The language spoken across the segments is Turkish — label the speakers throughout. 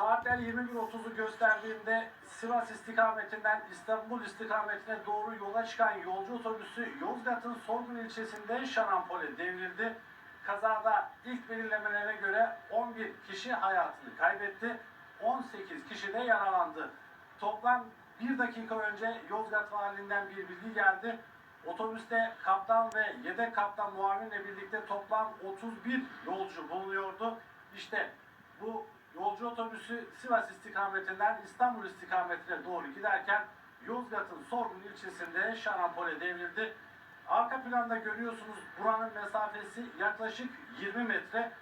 Speaker 1: Saatler 21.30'u gösterdiğinde Sivas istikametinden İstanbul istikametine doğru yola çıkan yolcu otobüsü Yozgat'ın Sorgun ilçesinde Şarampole devrildi. Kazada ilk belirlemelere göre 11 kişi hayatını kaybetti. 18 kişi de yaralandı. Toplam bir dakika önce Yozgat Valiliğinden bir bilgi geldi. Otobüste kaptan ve yedek kaptan muavinle birlikte toplam 31 yolcu bulunuyordu. İşte bu yolcu otobüsü Sivas istikametinden İstanbul istikametine doğru giderken Yozgat'ın Sorgun ilçesinde Şarampole devrildi. Arka planda görüyorsunuz buranın mesafesi yaklaşık 20 metre.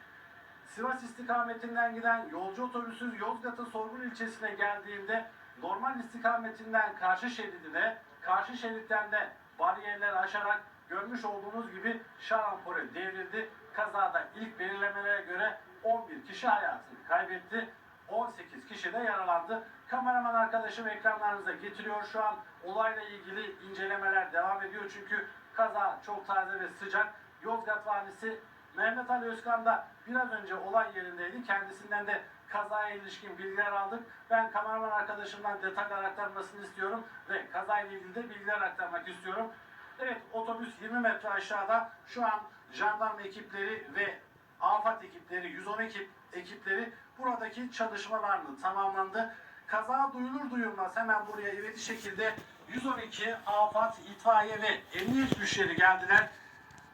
Speaker 1: Sivas istikametinden giden yolcu otobüsü Yozgat'ın Sorgun ilçesine geldiğinde normal istikametinden karşı şeridine, karşı şeritten de bariyerleri aşarak görmüş olduğunuz gibi şarampole devrildi. Kazada ilk belirlemelere göre 11 kişi hayatını kaybetti. 18 kişi de yaralandı. Kameraman arkadaşım ekranlarınıza getiriyor. Şu an olayla ilgili incelemeler devam ediyor. Çünkü kaza çok taze ve sıcak. Yozgat valisi Mehmet Ali Özkan da biraz önce olay yerindeydi. Kendisinden de kazaya ilişkin bilgiler aldık. Ben kameraman arkadaşımdan detaylar aktarmasını istiyorum ve kazayla ilgili de bilgiler aktarmak istiyorum. Evet otobüs 20 metre aşağıda şu an jandarma ekipleri ve AFAD ekipleri, 110 ekip ekipleri buradaki çalışmalarını tamamlandı. Kaza duyulur duyulmaz hemen buraya ivedi şekilde 112 AFAD, itfaiye ve emniyet güçleri geldiler.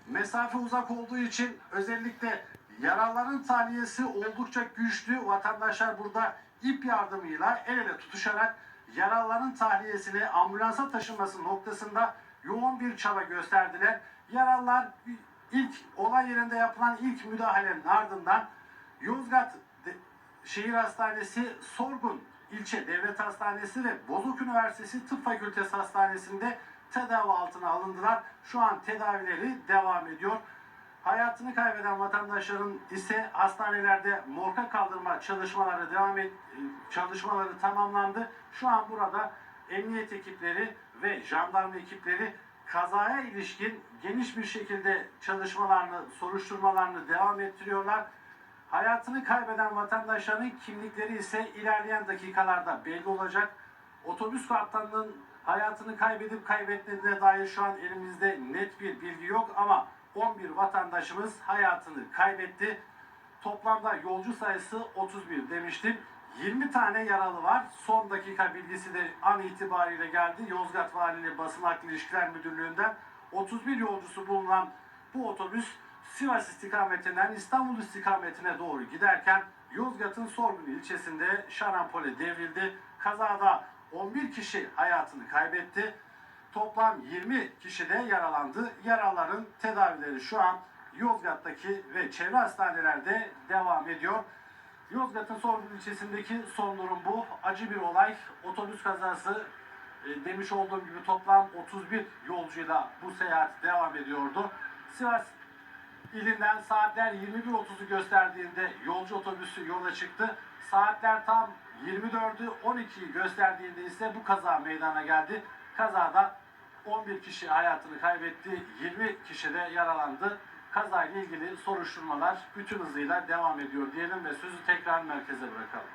Speaker 1: Mesafe uzak olduğu için özellikle yaraların tahliyesi oldukça güçlü. Vatandaşlar burada ip yardımıyla el ele tutuşarak yaraların tahliyesini ambulansa taşınması noktasında yoğun bir çaba gösterdiler. Yaralılar ilk olay yerinde yapılan ilk müdahalenin ardından Yozgat Şehir Hastanesi Sorgun İlçe Devlet Hastanesi ve Bozuk Üniversitesi Tıp Fakültesi Hastanesi'nde tedavi altına alındılar. Şu an tedavileri devam ediyor. Hayatını kaybeden vatandaşların ise hastanelerde morga kaldırma çalışmaları devam et, çalışmaları tamamlandı. Şu an burada emniyet ekipleri ve jandarma ekipleri kazaya ilişkin geniş bir şekilde çalışmalarını, soruşturmalarını devam ettiriyorlar. Hayatını kaybeden vatandaşların kimlikleri ise ilerleyen dakikalarda belli olacak. Otobüs kaptanının hayatını kaybedip kaybetmediğine dair şu an elimizde net bir bilgi yok ama 11 vatandaşımız hayatını kaybetti. Toplamda yolcu sayısı 31 demiştim. 20 tane yaralı var. Son dakika bilgisi de an itibariyle geldi. Yozgat Valiliği Basın Haklı İlişkiler Müdürlüğü'nden 31 yolcusu bulunan bu otobüs Sivas istikametinden İstanbul istikametine doğru giderken Yozgat'ın Sorgun ilçesinde Şarampole devrildi. Kazada 11 kişi hayatını kaybetti. Toplam 20 kişi de yaralandı. Yaralıların tedavileri şu an Yozgat'taki ve çevre hastanelerde devam ediyor. Yozgat'ın Sorgun ilçesindeki son durum bu. Acı bir olay. Otobüs kazası e, demiş olduğum gibi toplam 31 yolcuyla bu seyahat devam ediyordu. Sivas ilinden saatler 21.30'u gösterdiğinde yolcu otobüsü yola çıktı. Saatler tam 24'ü 12'yi gösterdiğinde ise bu kaza meydana geldi. Kazada 11 kişi hayatını kaybetti, 20 kişi de yaralandı. Kazayla ilgili soruşturmalar bütün hızıyla devam ediyor diyelim ve sözü tekrar merkeze bırakalım.